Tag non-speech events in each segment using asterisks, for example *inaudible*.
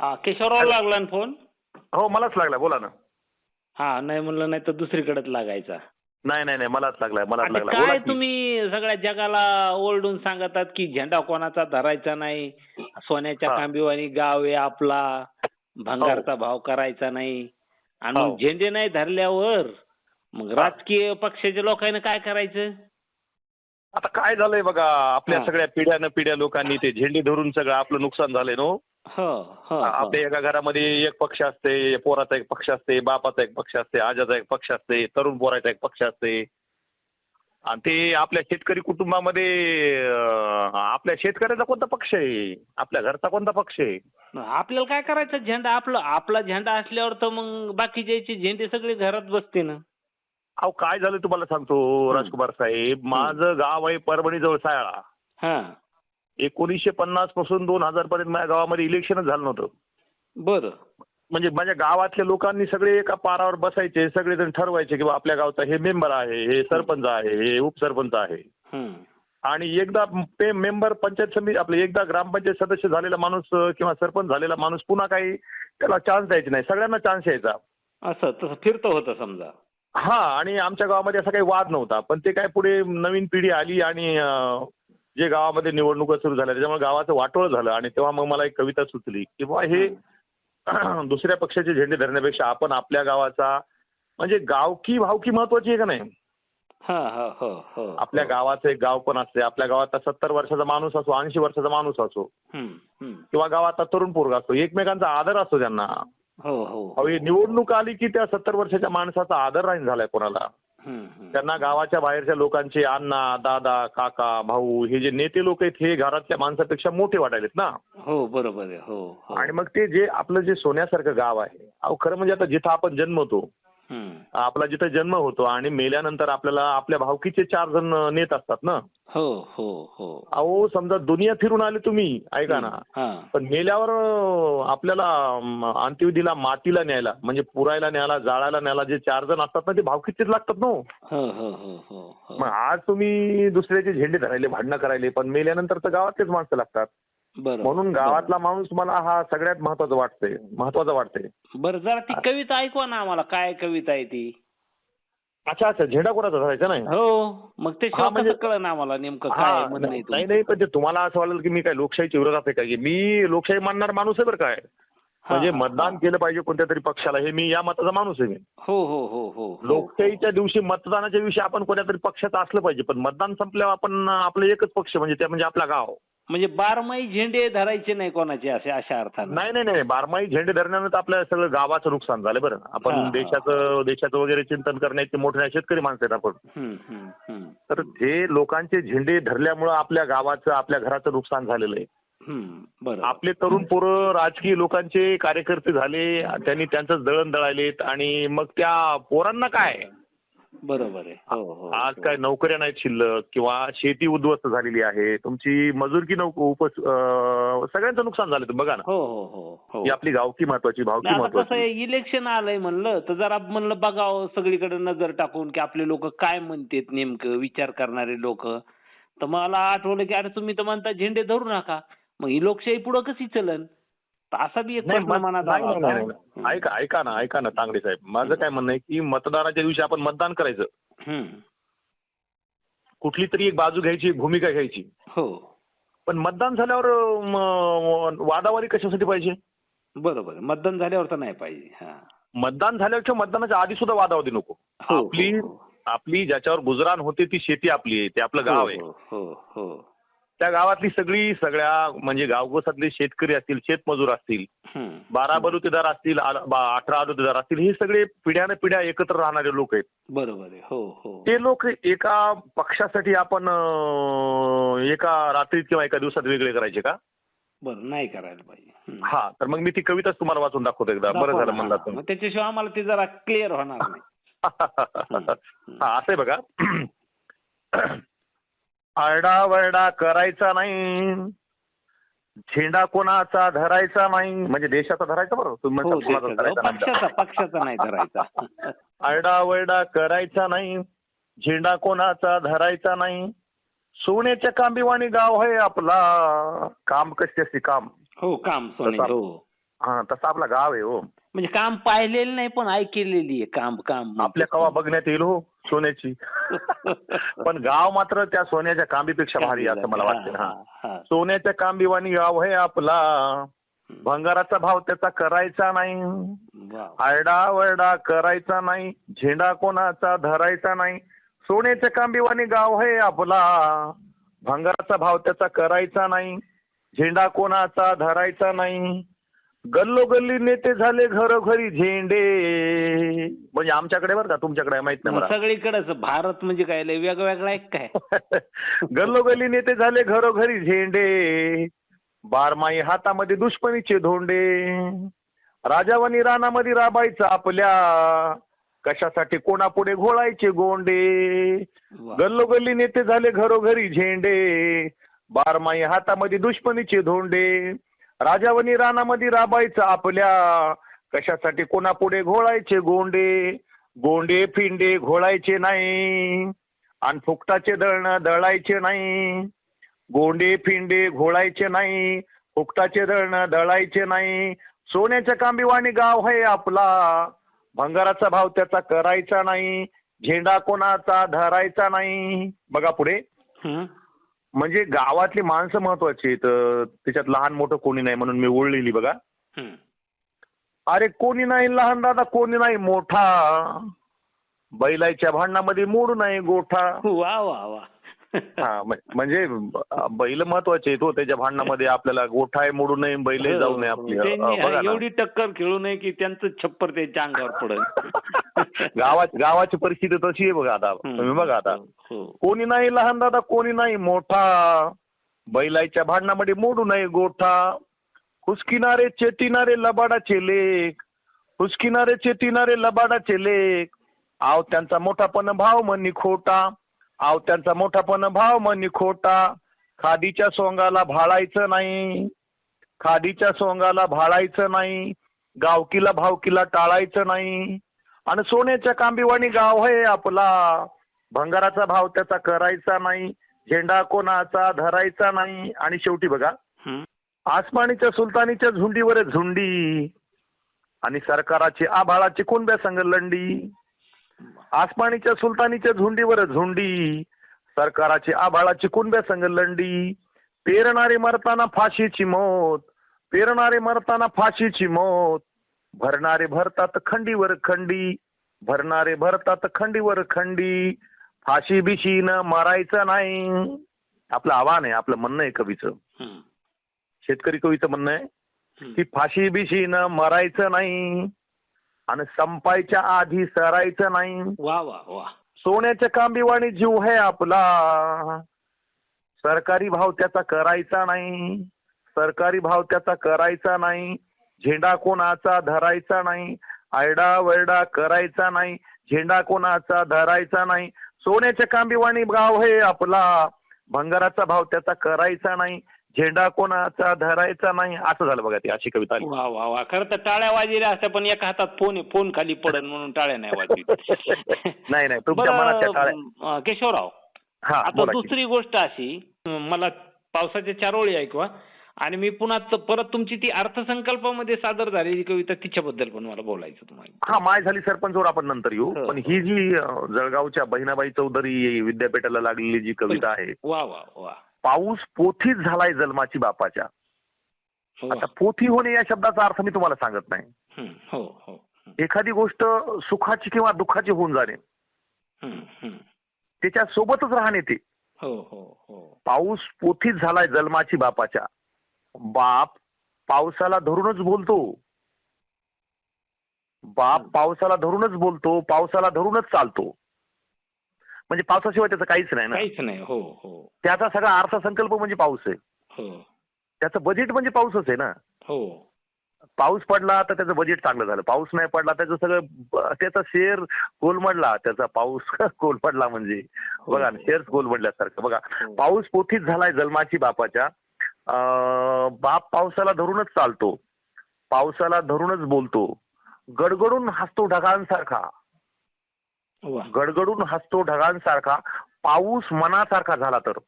हा केशवराव लागला ना फोन हो मलाच लागला बोला ना हा नाही म्हणलं नाही तर दुसरीकडेच लागायचा नाही नाही नाही मलाच लागलाय मलाच आता लागला बोला काय की. तुम्ही सगळ्या जगाला ओरडून सांगतात की झेंडा कोणाचा धरायचा नाही सोन्याच्या हा. कांबीवाणी गाव आहे आपला भंगारचा भाव करायचा नाही आणि हो. झेंडे नाही धरल्यावर मग राजकीय पक्षाच्या लोकांनी काय करायचं आता काय झालंय बघा आपल्या हा. सगळ्या पिढ्यानं पिढ्या लोकांनी ते झेंडे धरून सगळं आपलं नुकसान झालंय नो हो हो हो. आपल्या एका घरामध्ये एक पक्ष असते पोराचा एक पक्ष असते बापाचा एक पक्ष असते आजाचा एक पक्ष असते तरुण पोराचा एक पक्ष असते. आणि ते आपल्या शेतकरी कुटुंबामध्ये आपल्या शेतकऱ्याचा कोणता पक्ष आहे? आपल्या घरचा कोणता पक्ष आहे? आपल्याला काय करायचं? झेंडा आपलं आपला झेंडा असल्यावर तर मग बाकीचे झेंडे सगळे घरात बसते ना. अहो काय झालं तुम्हाला सांगतो राजकुमार साहेब? माझं गाव आहे परभणी जवळ सायाळा. हा. एकोणीसशे पन्नासपासून दोन हजार पर्यंत माझ्या गावामध्ये इलेक्शनच झालं नव्हतं. बरं. म्हणजे माझ्या गावातल्या लोकांनी सगळे एका पारावर बसायचे सगळेजण ठरवायचे की आपल्या गावचा हे मेंबर आहे हे सरपंच आहे हे उपसरपंच आहे. आणि एकदा मेंबर पंचायत समिती आपले एकदा ग्रामपंचायत सदस्य झालेला माणूस किंवा सरपंच झालेला माणूस पुन्हा काही त्याला चान्स द्यायचे नाही. सगळ्यांना चान्स यायचा. असं तसं फिरतं होतं समजा. हा आणि आमच्या गावामध्ये असा काही वाद नव्हता. पण ते काय पुढे नवीन पिढी आली आणि जे गावामध्ये निवडणुका सुरू झाल्या त्याच्यामुळे गावाचं वाटोळ झालं आणि तेव्हा मग मला एक कविता सुचली की बुवा हे *clears throat* दुसऱ्या पक्षाचे झेंडे धरण्यापेक्षा आपण आपल्या गावाचा म्हणजे गावकी भावकी महत्वाची आहे का नाही हा हा हो हो आपल्या गावाचं एक गाव पण असते आपल्या गावात सत्तर वर्षाचा माणूस असो ऐंशी वर्षाचा माणूस असो. किंवा गावात तरुण पोरगा असतो एकमेकांचा आदर असतो त्यांना हो हो ही निवडणूक आली की त्या सत्तर वर्षाच्या माणसाचा आदर राहील झालाय कोणाला. त्यांना गावाच्या बाहेरच्या लोकांचे अण्णा दादा काका भाऊ हे जे नेते लोक आहेत हे घरातल्या माणसापेक्षा मोठे वाटायलेत ना? हो बरोबर आहे. हो हो. आणि मग ते जे आपलं जे सोन्यासारखं गाव आहे अहो खरं म्हणजे आता जिथं आपण जन्मतो हम्म. आपला जिथं जन्म होतो आणि मेल्यानंतर आपल्याला आपल्या भावकीचे चार जण नेत असतात ना? हो हो हो. अहो समजा दुनिया फिरून आले तुम्ही ऐका ना. पण मेल्यावर आपल्याला अंत्यविधीला मातीला न्यायला म्हणजे पुरायला न्यायला जाळायला न्यायला जे चार जण असतात ना ते भावकीचेच लागतात ना हो. हो हो मग आज तुम्ही दुसऱ्याचे झेंडे धरायले भांडणं करायले पण मेल्यानंतर तर गावातलेच माणसं लागतात. म्हणून गावातला माणूस मला हा सगळ्यात महत्त्वाचा वाटतंय. महत्त्वाचा वाटतंय. बरं जरा ती कविता ऐकवा ना आम्हाला. काय कविता आहे ती? अच्छा अच्छा. झेंडा कोणाचा? धरायचा नाही? हो. मग ते हा, म्हणजे- कळलं ना आम्हाला नेमकं काय म्हणणं आहे नाही तुमचं. नाही पण ते तुम्हाला असं वाटेल की मी काय लोकशाहीच्या विरोधात आहे काय मी लोकशाही मानणार माणूस आहे बरं काय? हा, म्हणजे हा, मतदान. केलं पाहिजे कोणत्या तरी पक्षाला. हे मी या मताचा माणूस आहे मी. हो हो हो हो हो. लोकशाहीच्या दिवशी मतदानाच्या दिवशी आपण कोणत्या तरी पक्षात असलं पाहिजे. पण मतदान संपल्यावर आपण आपलं एकच पक्ष म्हणजे ते म्हणजे आपला गाव. म्हणजे बारमाही झेंडे धरायचे नाही कोणाचे असे अशा अर्थानं. नाही नाही नाही. बारमाही झेंडे धरण्यानं तर आपल्या सगळं गावाचं नुकसान झालं बरं. आपण हा. देशाचं देशाचं वगैरे चिंतन करण्याचे मोठे शेतकरी माणसं आहेत आपण. हम्म, हम्म, हम्म, तर हे लोकांचे झेंडे धरल्यामुळं आपल्या गावाचं आपल्या घराचं नुकसान झालेलं आहे. हम्म, आपले तरुण पोरं राजकीय लोकांचे कार्यकर्ते झाले त्यांनी त्यांचं दळण दळायलेत आणि मग त्या पोरांना काय? बरोबर आहे. हो हो आज हो. काय नोकऱ्या नाहीत शिल्लक किंवा शेती उद्ध्वस्त झालेली आहे तुमची मजुरकी नोक उप अं, सगळ्यांचं नुकसान झालं तुम्ही बघा ना. हो हो हो हो. ही आपली गावकी महत्वाची भावकी आता कसं महत्वाची. आहे इलेक्शन आलंय म्हणलं तर जरा म्हणलं बघावं सगळीकडे नजर टाकून की आपले लोक काय म्हणतात नेमकं विचार करणारे लोक. तर मला आठवलं की अरे तुम्ही तर म्हणता झेंडे धरू नका. मग ही लोकशाही पुढं कशी चलन? असा बी एक. ऐका ऐका ना ऐका ना तांगडे साहेब. माझं काय म्हणणं आहे की मतदानाच्या दिवशी आपण मतदान करायचं. कुठली तरी एक बाजू घ्यायची भूमिका घ्यायची. हो. पण मतदान झाल्यावर म, वादावादी कशासाठी पाहिजे? बरोबर. मतदान झाल्यावर तर नाही पाहिजे मतदान झाल्यावर मतदानाच्या आधी सुद्धा वादावादी नको. हो, हो, आपली हो. आपली ज्याच्यावर गुजराण होते ती शेती आपली आहे ते आपलं गाव आहे. हो हो हो. त्या गावातली सगळी सगळ्या म्हणजे गावगोसातले शेतकरी असतील शेतमजूर असतील. बारा बलुतेदार असतील अठरा आलुतेदार असतील हे सगळे पिढ्याने पिढ्या एकत्र राहणारे लोक आहेत. बरोबर आहे. हो हो. ते लोक एका पक्षासाठी आपण एका रात्रीत किंवा एका दिवसात वेगळे करायचे का? बरं नाही करायला पाहिजे. हा तर मग मी ती कविताच तुम्हाला वाचून दाखवतो एकदा. बरं झालं. म्हणला त्याच्याशिवाय आम्हाला ते जरा क्लिअर होणार नाही. *laughs* हा असं आहे बघा. आरडावरडा करायचा नाही. झेंडा कोणाचा धरायचा नाही. म्हणजे देशाचा धरायचा बरोबर? तुम्ही हो. पक्षाचा नाही धरायचा. *laughs* आरडावरडा करायचा नाही. झेंडा कोणाचा धरायचा नाही. सोन्याच्या कांबीवाणी गाव आहे आपला. काम कशाशी काम? हो काम सोने हो. हा तसं आपला गाव आहे हो. म्हणजे काम पाहिलेलं नाही पण ऐकलेली आहे काम काम. आपल्या कवा बघण्यात येईल हो. सोन्याची. पण गाव मात्र त्या सोन्याच्या कांबीपेक्षा भारी असं मला वाटतं. हा. हा सोन्याच्या कांबीवाणी गाव आहे आपला. भंगाराचा भाव त्याचा करायचा नाही. वा. आरडा वरडा करायचा नाही. झेंडा कोणाचा धरायचा नाही. सोन्याच्या कांबीवाणी गाव आहे आपला. भंगाराचा भाव त्याचा करायचा नाही. झेंडा कोणाचा धरायचा नाही. गल्लोगल्ली नेते झाले घरोघरी झेंडे. म्हणजे आमच्याकडे बरं का तुमच्याकडे माहीत नाही मला. सगळीकडेच भारत म्हणजे काय लय वेगवेगळा आहे काय? *laughs* गल्लोगल्ली नेते झाले घरोघरी झेंडे बारमाई हातामध्ये दुश्मनीचे धोंडे राजावानी रानामध्ये राबायचं आपल्या कशासाठी कोणापुढे घोळायचे गोंडे. गल्लोगल्ली नेते झाले घरोघरी झेंडे बारमाई हातामध्ये दुश्मनीचे धोंडे राजावनी रानामध्ये राबायचं आपल्या कशासाठी कोणापुढे घोळायचे गोंडे? गोंडे फिंडे घोळायचे नाही. आणि फुकटाचे दळणं दळायचे नाही. गोंडे फिंडे घोळायचे नाही. फुकटाचे दळणं दळायचे नाही. सोन्याच्या कांबीवाणी गाव आहे आपला. भंगाराचा भाव त्याचा करायचा नाही. झेंडा कोणाचा धरायचा नाही. बघा पुढे? म्हणजे गावातली माणसं महत्वाची आहेत. त्याच्यात लहान मोठं कोणी नाही म्हणून मी ओळलेली बघा. अरे कोणी नाही लहान दादा कोणी नाही मोठा. बैलाच्या भांडणामध्ये मूड नाही गोठा. वा वा वा. हा म्ह- म्हणजे बैल महत्त्वाचे आहेत हो त्याच्या भांडणामध्ये आपल्याला गोठा आहे मोडू नये बैल जाऊ नये आपली. एवढी टक्कर खेळू नये की त्यांचं छप्पर त्यांच्या अंगावर पडेल. *laughs* गावात गावाची परिस्थिती तशी आहे बघा आता. तुम्ही बघा आता. हो. कोणी नाही लहान दादा कोणी नाही मोठा. बैलाच्या भांडणामध्ये मोडू नये गोठा. हुसकिनारे चेतिनारे लबाडाचे लेख हुसकिनारे चेतिनारे लबाडाचे लेख आव त्यांचा मोठापण भाव म्हणी खोटा आव त्यांचा मोठापण भाव म्हणी खोटा खादीच्या सोंगाला भाळायचं नाही. खादीच्या सोंगाला भाळायचं नाही. गावकीला भावकीला टाळायचं नाही. आणि सोन्याच्या कांबीवाणी गाव आहे आपला. भंगाराचा भाव त्याचा करायचा नाही. झेंडा कोणाचा धरायचा नाही. आणि शेवटी बघा. आसमानीच्या सुलतानीच्या झुंडीवर झुंडी. आणि सरकाराची आभाळाची कुंब्या संग लंडी? आसमानीच्या सुलतानीच्या झुंडीवर झुंडी. सरकाराची आभाळाची कुंब्या संग लंडी? पेरणारे मरताना फाशीची मौत. पेरणारे मरताना फाशीची मौत. भरणारे भरतात खंडीवर खंडी. भरणारे भरतात खंडीवर खंडी. फाशी बिशीनं मारायचं नाही. आपलं आव्हान आहे आपलं म्हणणं आहे कवीचं. शेतकरी कवीचं म्हणणं आहे. की फाशी बिशीनं मरायचं नाही आणि संपायच्या आधी सरायचं नाही. वा वा वा. सोन्याच्या कांबीवाणी जीव आहे आपला. सरकारी भाव त्याचा करायचा नाही. सरकारी भाव त्याचा करायचा नाही. झेंडा कोणाचा धरायचा नाही. आरडा वरडा करायचा नाही. झेंडा कोणाचा धरायचा नाही. सोन्याच्या कांबीवाणी गाव आहे आपला. भंगाराचा भाव त्याचा करायचा नाही. झेंडा कोणाचा धरायचा नाही असं झालं बघा ती अशी कविता आली. वा वा वा. खरं तर टाळ्या वाजल्या असत्या पण एका हातात फोन आहे फोन खाली पडन म्हणून टाळ्या नाही वाजवीत *laughs* नाही नाही तुमच्या मनाच्या टाळ्या बरं अं, केशवराव हा आता बोला की. दुसरी गोष्ट अशी अं, मला पावसाच्या चार ओळी ऐकवा आणि मी पुन्हा त- परत तुमची ती अर्थसंकल्पामध्ये सादर झालेली कविता तिच्याबद्दल पण मला बोलायचं तुम्हाला. हा माय झाली सरपंचवर आपण नंतर येऊ. हो. पण ही. जी अं, जळगावच्या बहिणाबाई चौधरी विद्यापीठाला लागलेली जी कविता. आहे वा वा वा. पाऊस पोथीच झालाय जन्माची बापाच्या. वा. आता पोथी होणे या शब्दाचा अर्थ मी तुम्हाला सांगत नाही. हं, हो हो हं, एखादी गोष्ट सुखाची किंवा दुःखाची होऊन जाणे. हं, हं. त्याच्या सोबतच राहणे ते. हो हो हो. पाऊस पोथीच झालाय जन्माची बापाच्या. बाप पावसाला धरूनच बोलतो. बाप पावसाला धरूनच बोलतो पावसाला धरूनच चालतो. म्हणजे पावसाशिवाय त्याचं काहीच नाही ना. काहीच नाही हो हो. त्याचा सगळा अर्थसंकल्प म्हणजे पाऊस आहे. हो. त्याचं बजेट म्हणजे पाऊसच आहे ना. हो. पाऊस पडला तर त्याचं बजेट चांगलं झालं. पाऊस नाही पडला त्याचं सगळं ब- त्याचा शेअर कोलमडला त्याचा पाऊस *laughs* कोलमडला म्हणजे. बघा ना शेअर्स कोलमडल्यासारखं. बघा हो. पाऊस पोथीच झालाय जन्माची बापाच्या. अं, बाप पावसाला धरूनच चालतो. पावसाला धरूनच बोलतो. गडगडून हसतो ढगांसारखा. गडगडून हसतो ढगांसारखा पाऊस मनासारखा झाला तर.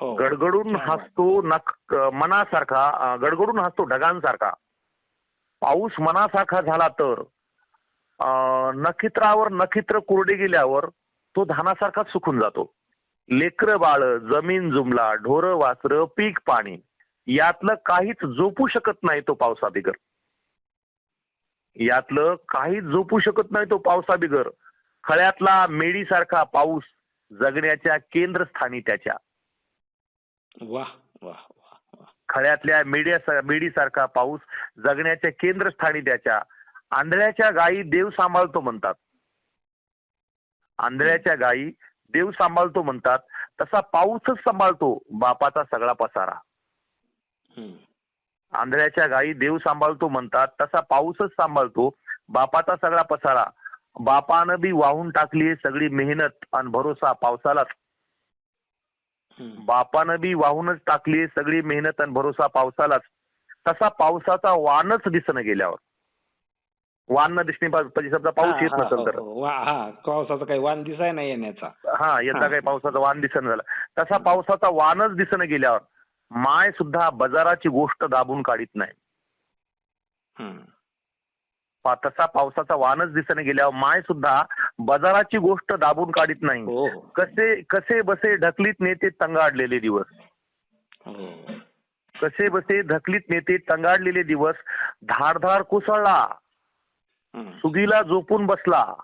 हो गडगडून. हसतो नख मनासारखा गडगडून हसतो ढगांसारखा. पाऊस मनासारखा झाला तर अं, नक्षत्रावर नक्षत्र कोरडे गेल्यावर तो धानासारखा सुकून जातो. लेकर बाळ जमीन जुमला ढोर वासर पीक पाणी यातलं काहीच जोपू शकत नाही तो पावसा बिगर यातलं काहीच जोपू शकत नाही तो पावसा बिगर. खळ्यातला मेडीसारखा पाऊस जगण्याच्या केंद्रस्थानी त्याच्या. वा वा खळ्यातल्या मेड्या मेडीसारखा पाऊस जगण्याच्या केंद्रस्थानी त्याच्या. आंधळ्याच्या गायी देव सांभाळतो म्हणतात. आंधळ्याच्या गायी देव सांभाळतो म्हणतात. तसा पाऊसच सांभाळतो बापाचा सगळा पसारा. आंधळ्याच्या गायी देव सांभाळतो म्हणतात तसा पाऊसच सांभाळतो. बापाचा सगळा पसारा. बापानं बी वाहून टाकली सगळी मेहनत आणि भरोसा पावसालाच. बापानं बी वाहूनच टाकली सगळी मेहनत आणि भरोसा पावसालाच. तसा पावसाचा वानच दिसणं गेल्यावर. वान न दिसणे पाहिजे समजा पाऊस येत नसेल तर. हो, हो. पावसाचा काही वाण दिसाय नाही येण्याचा. हा यंदा. काही पावसाचा वान दिसणं झाला. तसा पावसाचा वानच दिसणं गेल्यावर. माय सुद्धा बाजाराची गोष्ट दाबून काढीत नाही. तसा पावसाचा वानच दिसणं गेल्यावर माय सुद्धा बाजाराची गोष्ट दाबून काढीत नाही. हो हो. कसे कसे बसे ढकलीत नेते तंगाडलेले दिवस. हो. कसे बसे ढकलीत नेते तंगाडलेले दिवस. धाडधाड कोसळला. सुगीला झोपून बसला.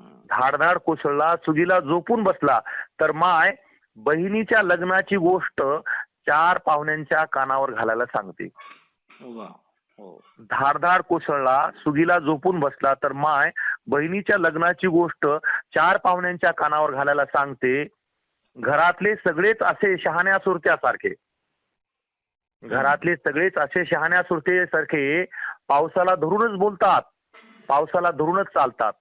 धाडधाड कोसळला सुगीला झोपून बसला. तर माय बहिणीच्या लग्नाची गोष्ट चार पाहुण्यांच्या कानावर घालायला सांगते. धारधार कोसळला सुगीला झोपून बसला तर माय बहिणीच्या लग्नाची गोष्ट चार पाहुण्यांच्या कानावर घालायला सांगते. घरातले सगळेच असे शहाण्या सुरत्यासारखे. घरातले सगळेच असे शहाण्या सुरतेसारखे पावसाला धरूनच बोलतात पावसाला धरूनच चालतात.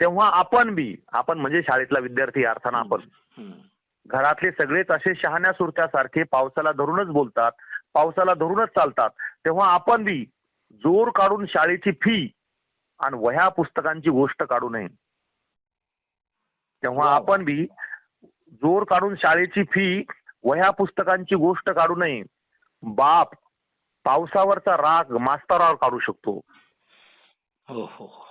तेव्हा आपण बी आपण म्हणजे शाळेतला विद्यार्थी अर्थानं आपण. घरातले सगळेच असे शहाण्या सुरत्यासारखे पावसाला धरूनच बोलतात पावसाला धरूनच चालतात. तेव्हा आपण बी जोर काढून शाळेची फी आणि वह्या पुस्तकांची गोष्ट काढू नये. तेव्हा वाव. आपण बी जोर काढून शाळेची फी वह्या पुस्तकांची गोष्ट काढू नये. बाप पावसावरचा राग मास्तरावर काढू शकतो. हो हो.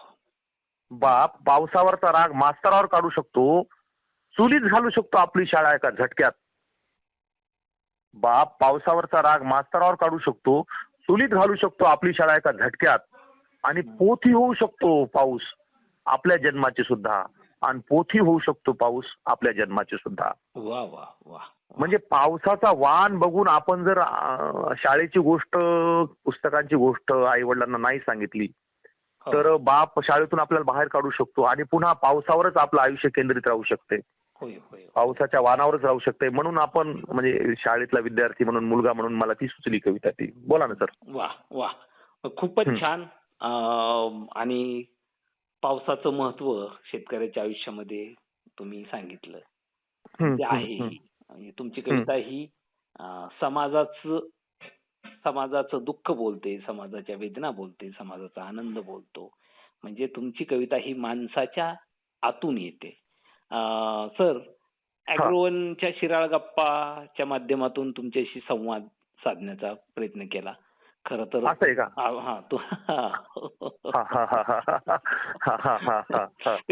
बाप पावसावरचा राग मास्तरावर काढू शकतो. चुलीत घालू शकतो आपली शाळा एका झटक्यात. बाप पावसावरचा राग मास्तरावर काढू शकतो. चुलीत घालू शकतो आपली शाळा एका झटक्यात. आणि पोथी होऊ शकतो पाऊस आपल्या जन्माची सुद्धा. आणि पोथी होऊ शकतो पाऊस आपल्या जन्माची सुद्धा. वा वा वा. म्हणजे पावसाचा वाण बघून आपण जर शाळेची गोष्ट पुस्तकांची गोष्ट आई वडिलांना नाही सांगितली हो. तर बाप शाळेतून आपल्याला बाहेर काढू शकतो आणि पुन्हा पावसावरच आपलं आयुष्य केंद्रित राहू शकते. पावसाच्या वानावरच राहू शकते म्हणून आपण म्हणजे शाळेतला विद्यार्थी म्हणून मुलगा म्हणून मला ती सुचली कविता ती. बोला ना सर. वा वा खूपच. छान. आणि पावसाचं महत्त्व शेतकऱ्याच्या आयुष्यामध्ये तुम्ही सांगितलं. ते आहे तुमची कविता ही समाजाचं समाजाचं दुःख बोलते समाजाच्या वेदना बोलते समाजाचा आनंद बोलतो. म्हणजे तुमची कविता ही माणसाच्या आतून येते. सर ऍग्रोवनच्या शिराळ गप्पाच्या माध्यमातून तुमच्याशी संवाद साधण्याचा प्रयत्न केला. खर तर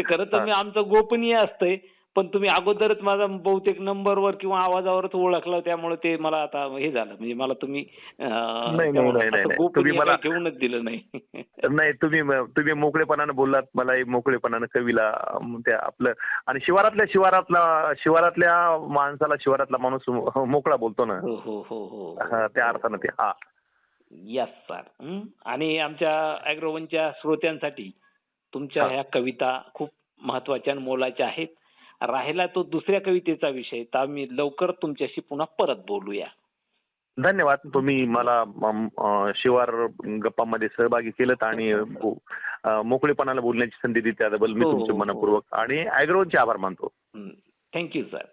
खरं तर आमचं गोपनीय असतंय. पण तुम्ही अगोदरच माझा बहुतेक नंबरवर किंवा आवाजावरच ओळखला त्यामुळे ते मला आता हे झालं. म्हणजे मला तुम्ही मला- ठेवूनच दिलं नाही. *laughs* नाही तुम्ही तुम्ही मोकळेपणानं बोललात मलाही मोकळेपणानं कवीला त्या आपलं आणि शिवारातल्या शिवारातला शिवारातल्या माणसाला शिवारातला माणूस मोकळा बोलतो ना. हो हो हो हो हा, त्या अर्थानं ते हा. यस सर आणि आमच्या अॅग्रोवनच्या श्रोत्यांसाठी तुमच्या. ह्या कविता खूप महत्त्वाच्या आणि मोलाच्या आहेत. राहिला तो दुसऱ्या कवितेचा विषय. तर आम्ही लवकर तुमच्याशी पुन्हा परत बोलूया. धन्यवाद. तुम्ही मला शिवार गप्पामध्ये सहभागी केलं आणि मोकळेपणाला बोलण्याची संधी दिली त्याबद्दल मी हो, तुमचे हो, मनपूर्वक आणि अॅग्रोचे आभार मानतो. थँक्यू सर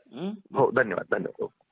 हो धन्यवाद. धन्यवाद.